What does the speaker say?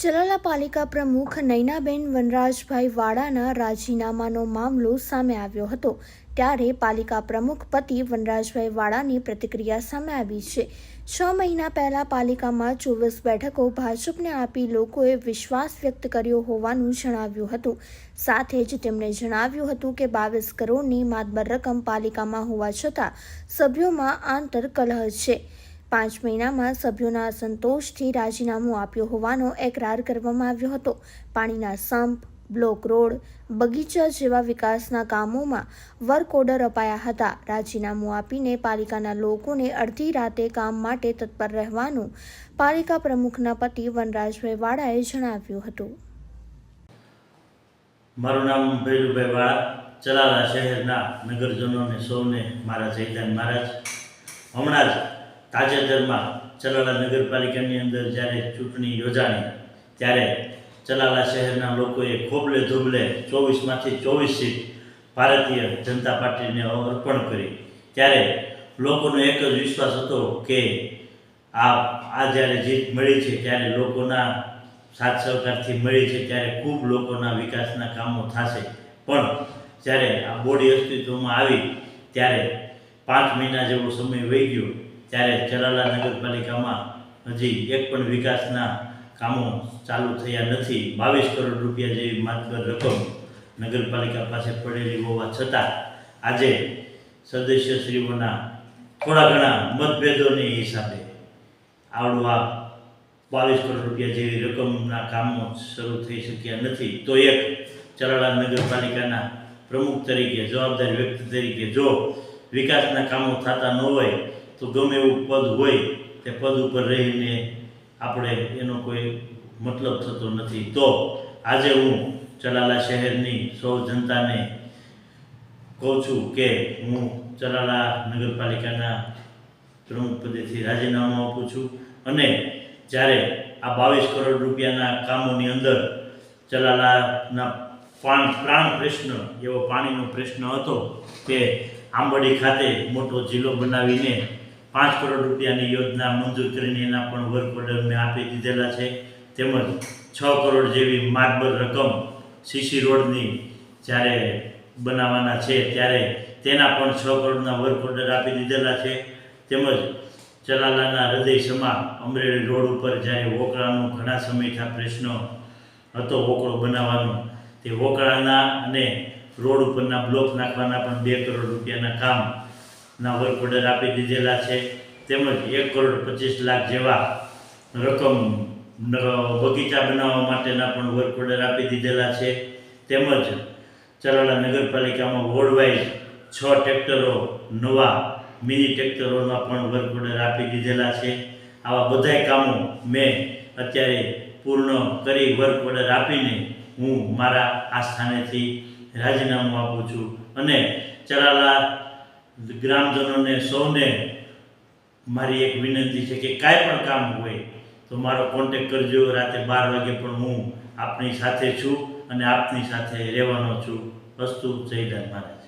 ચલાલા પાલિકા પ્રમુખ નૈનાબેન વનરાજભાઈ વાડાના રાજીનામાનો મામલો સામે આવ્યો હતો. ત્યારે પાલિકા પ્રમુખ પતિ વનરાજભાઈ વાડાની પ્રતિક્રિયા સામે આવી છે. છ મહિના પહેલા પાલિકામાં ચોવીસ બેઠકો ભાજપને આપી લોકોએ વિશ્વાસ વ્યક્ત કર્યો હોવાનું જણાવ્યું હતું. સાથે જ તેમણે જણાવ્યું હતું કે બાવીસ કરોડની માતબર રકમ પાલિકામાં હોવા છતાં સભ્યોમાં આંતર કલહ છે. પાંચ મહિનામાં સભ્યોના અસંતોષથી રાજીનામું આપ્યો હોવાનો એકરાર કરવામાં આવ્યો હતો. પાણીના સંપ, બ્લોક રોડ, બગીચા જેવા વિકાસના કામોમાં વર્ક ઓર્ડર અપાયા હતા. રાજીનામું આપીને પાલિકાના લોકોને અડધી રાતે કામ માટે તત્પર રહેવાનું પાલિકા પ્રમુખના પતિ વનરાજભાઈ વાળાએ જણાવ્યું હતું. મારું નામ ભૈરુભાઈ વાળા, ચલાલા શહેરના નગરજનોને સૌને મારા જયદાન મહારાજ. હમણાં જ તાજેતરમાં ચલાલા નગરપાલિકાની અંદર જ્યારે ચૂંટણી યોજાણી, ત્યારે ચલાલા શહેરના લોકોએ ખોબલે ધોબલે ચોવીસમાંથી ચોવીસ સીટ ભારતીય જનતા પાર્ટીને અર્પણ કરી. ત્યારે લોકોનો એક જ વિશ્વાસ હતો કે આ આ જ્યારે જીત મળી છે, ત્યારે લોકોના સાથ સહકારથી મળી છે, ત્યારે ખૂબ લોકોના વિકાસના કામો થશે. પણ જ્યારે આ બોડી અસ્તિત્વમાં આવી, ત્યારે પાંચ મહિના જેવો સમય વહી ગયો ત્યારે ચલાલા નગરપાલિકામાં હજી એક પણ વિકાસના કામો ચાલુ થયા નથી. બાવીસ કરોડ રૂપિયા જેવી માત્ર રકમ નગરપાલિકા પાસે પડેલી હોવા છતાં આજે સદસ્યશ્રીઓના થોડા ઘણા મતભેદોને હિસાબે આવડું આ બાવીસ કરોડ રૂપિયા જેવી રકમના કામો શરૂ થઈ શક્યા નથી. તો એક ચલાલા નગરપાલિકાના પ્રમુખ તરીકે, જવાબદાર વ્યક્તિ તરીકે જો વિકાસના કામો થતા ન હોય તો ગમે એવું પદ હોય, તે પદ ઉપર રહીને આપણે એનો કોઈ મતલબ થતો નથી. તો આજે હું ચલાલા શહેરની સૌ જનતાને કહું છું કે હું ચલાલા નગરપાલિકાના પ્રમુખ પદેથી રાજીનામું આપું છું અને જ્યારે આ બાવીસ કરોડ રૂપિયાના કામોની અંદર ચલાલાના પાણ પ્રાણ પ્રશ્ન, એવો પાણીનો પ્રશ્ન હતો તે આંબડી ખાતે મોટો જિલ્લો બનાવીને પાંચ કરોડ રૂપિયાની યોજના મંજૂર કરીને એના પણ વર્ક ઓર્ડર મેં આપી દીધેલા છે. તેમજ છ કરોડ જેવી માર્બલ રકમ સીસી રોડની જ્યારે બનાવવાના છે ત્યારે તેના પણ છ કરોડના વર્ક ઓર્ડર આપી દીધેલા છે. તેમજ ચલાલાના હૃદય સમા અમરેલી રોડ ઉપર જ્યારે વોકળાનો ઘણા સમયથી પ્રશ્ન હતો વોકળો બનાવવાનો, તે વોકળાના અને રોડ ઉપરના બ્લોક નાખવાના પણ બે કરોડ રૂપિયાના કામના વર્ક ઓર્ડર આપી દીધેલા છે. તેમજ એક કરોડ પચીસ લાખ જેવા રકમ બગીચા બનાવવા માટેના પણ વર્ક ઓર્ડર આપી દીધેલા છે. તેમજ ચલાલા નગરપાલિકામાં વોર્ડવાઇઝ છ ટ્રેક્ટરો નવા મિની ટ્રેક્ટરોના પણ વર્ક ઓર્ડર આપી દીધેલા છે. આવા બધાય કામો મેં અત્યારે પૂર્ણ કરી વર્ક ઓર્ડર આપીને હું મારા આ સ્થાનેથી રાજીનામું આપું છું. અને ચલાલા ગ્રામજનોને, સૌને મારી એક વિનંતી છે કે કાંઈ પણ કામ હોય તો મારો કોન્ટેક કરજો. રાતે બાર વાગે પણ હું આપની સાથે છું અને આપની સાથે રહેવાનો છું. વસ્તુ જયદાન મારે